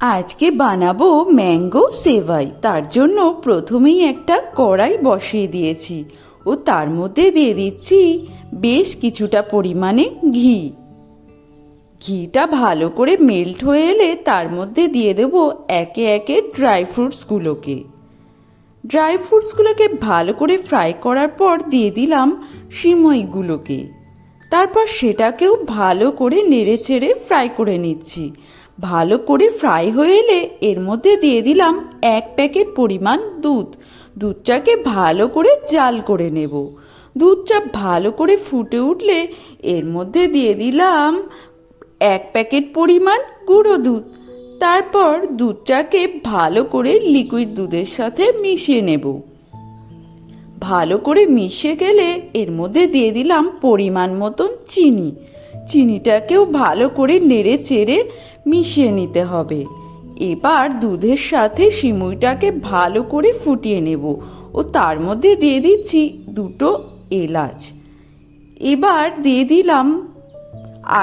আজকে বানাবো ম্যাঙ্গো সেভাই। তার জন্য প্রথমেই একটা কড়াই বসিয়ে দিয়েছি ও তার মধ্যে দিয়ে দিচ্ছি বেশ কিছুটা পরিমাণে ঘি। ঘিটা ভালো করে মেল্ট হয়ে এলে তার মধ্যে দিয়ে দেব একে একে ড্রাই ফ্রুটসগুলোকে। ড্রাই ফ্রুটসগুলোকে ভালো করে ফ্রাই করার পর দিয়ে দিলাম সিমইগুলোকে। তারপর সেটাকেও ভালো করে নেড়ে চেড়ে ফ্রাই করে নিচ্ছি। ভালো করে ফ্রাই হয়ে এলে এর মধ্যে দিয়ে দিলাম এক প্যাকেট পরিমাণ দুধ। দুধটাকে ভালো করে জাল করে নেব। দুধটা ভালো করে ফুটে উঠলে এর মধ্যে দিয়ে দিলাম এক প্যাকেট পরিমাণ গুঁড়ো দুধ। তারপর দুধটাকে ভালো করে লিকুইড দুধের সাথে মিশিয়ে নেব। ভালো করে মিশে গেলে এর মধ্যে দিয়ে দিলাম পরিমাণ মতন চিনি। চিনিটাকেও ভালো করে নেড়ে চেড়ে মিশিয়ে নিতে হবে। এবার দুধের সাথে সিমুইটাকে ভালো করে ফুটিয়ে নেব ও তার মধ্যে দিয়ে দিচ্ছি দুটো এলাচ। এবার দিয়ে দিলাম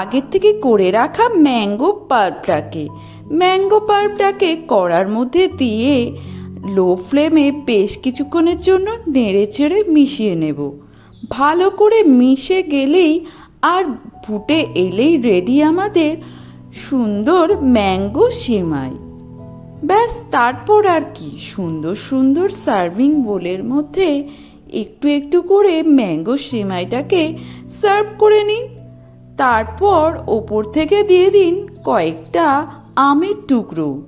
আগের থেকে করে রাখা ম্যাঙ্গো পাল্পটাকে ম্যাঙ্গো পাল্পটাকে কড়ার মধ্যে দিয়ে লো ফ্লেমে বেশ কিছুক্ষণের জন্য নেড়ে চেড়ে মিশিয়ে নেব। ভালো করে মিশে গেলেই আর ফুটে এলেই রেডি আমাদের সুন্দর ম্যাঙ্গো সেমাই। ব্যাস, তারপর আর কি? সুন্দর সুন্দর সার্ভিং বোলের মধ্যে একটু একটু করে ম্যাঙ্গো সেমাইটাকে সার্ভ করে নিন। তারপর ওপর থেকে দিয়ে দিন কয়েকটা আমের টুকরো।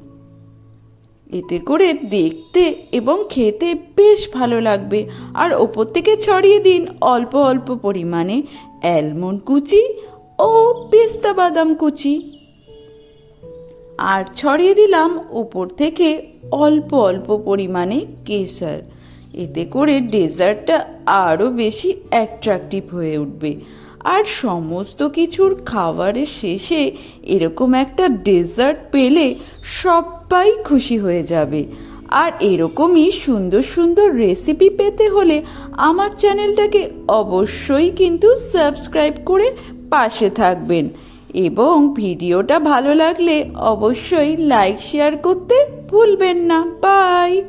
এতে করে দেখতে এবং খেতে বেশ ভালো লাগবে। আর ওপর থেকে ছড়িয়ে দিন অল্প অল্প পরিমাণে অ্যালমন্ড কুচি ও পেস্তা বাদাম কুচি। আর ছড়িয়ে দিলাম ওপর থেকে অল্প অল্প পরিমাণে কেসার এতে করে ডেজার্টটা আরও বেশি অ্যাট্রাকটিভ হয়ে উঠবে। আর সমস্ত কিছুর খাবারের শেষে এরকম একটা ডেজার্ট পেলে সবাই খুশি হয়ে যাবে। আর এরকমই সুন্দর সুন্দর রেসিপি পেতে হলে আমার চ্যানেলটাকে অবশ্যই কিন্তু সাবস্ক্রাইব করে পাশে থাকবেন। এবং ভিডিওটা ভালো লাগলে অবশ্যই লাইক শেয়ার করতে ভুলবেন না। বাই